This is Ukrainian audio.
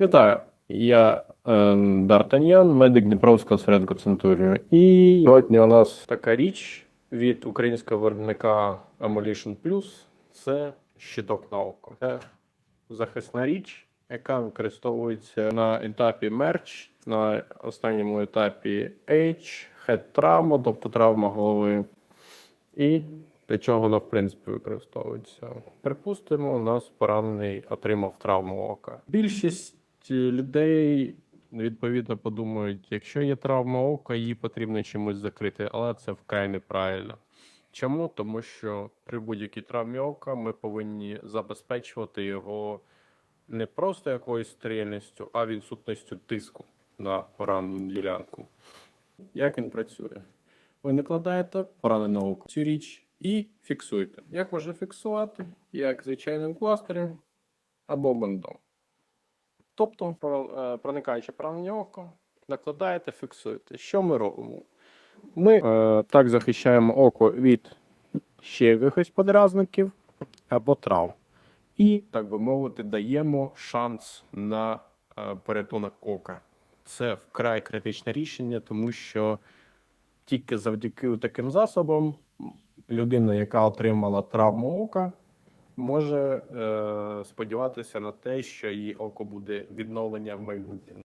Вітаю, я е, Д'Артаньян, медик Дніпровського осередку Центурію. І сьогодні у нас така річ від українського виробника Amolition Plus. Це щиток на око. Це захисна річ, яка використовується на етапі мерч, на останньому етапі H, head травма, тобто травма голови. І для чого воно, в принципі, використовується? Припустимо, у нас поранений отримав травму ока. Більшість людей відповідно подумають, якщо є травма ока, її потрібно чимось закрити, але це вкрай неправильно. Чому? Тому що при будь-якій травмі ока ми повинні забезпечувати його не просто якоюсь стерильністю, а відсутністю тиску на поранену ділянку. Як він працює? Ви накладаєте поранене око цю річ і фіксуєте. Як можна фіксувати? Як звичайним пластирем або бандом. Тобто, е, проникаючи поранення око, накладаєте, фіксуєте. Що ми робимо? Ми е, так захищаємо око від ще якихось подразників або травм. І, так би мовити, даємо шанс на е, порятунок ока. Це вкрай критичне рішення, тому що тільки завдяки таким засобам людина, яка отримала травму ока, може е, сподіватися на те, що її око буде відновлення в майбутньому.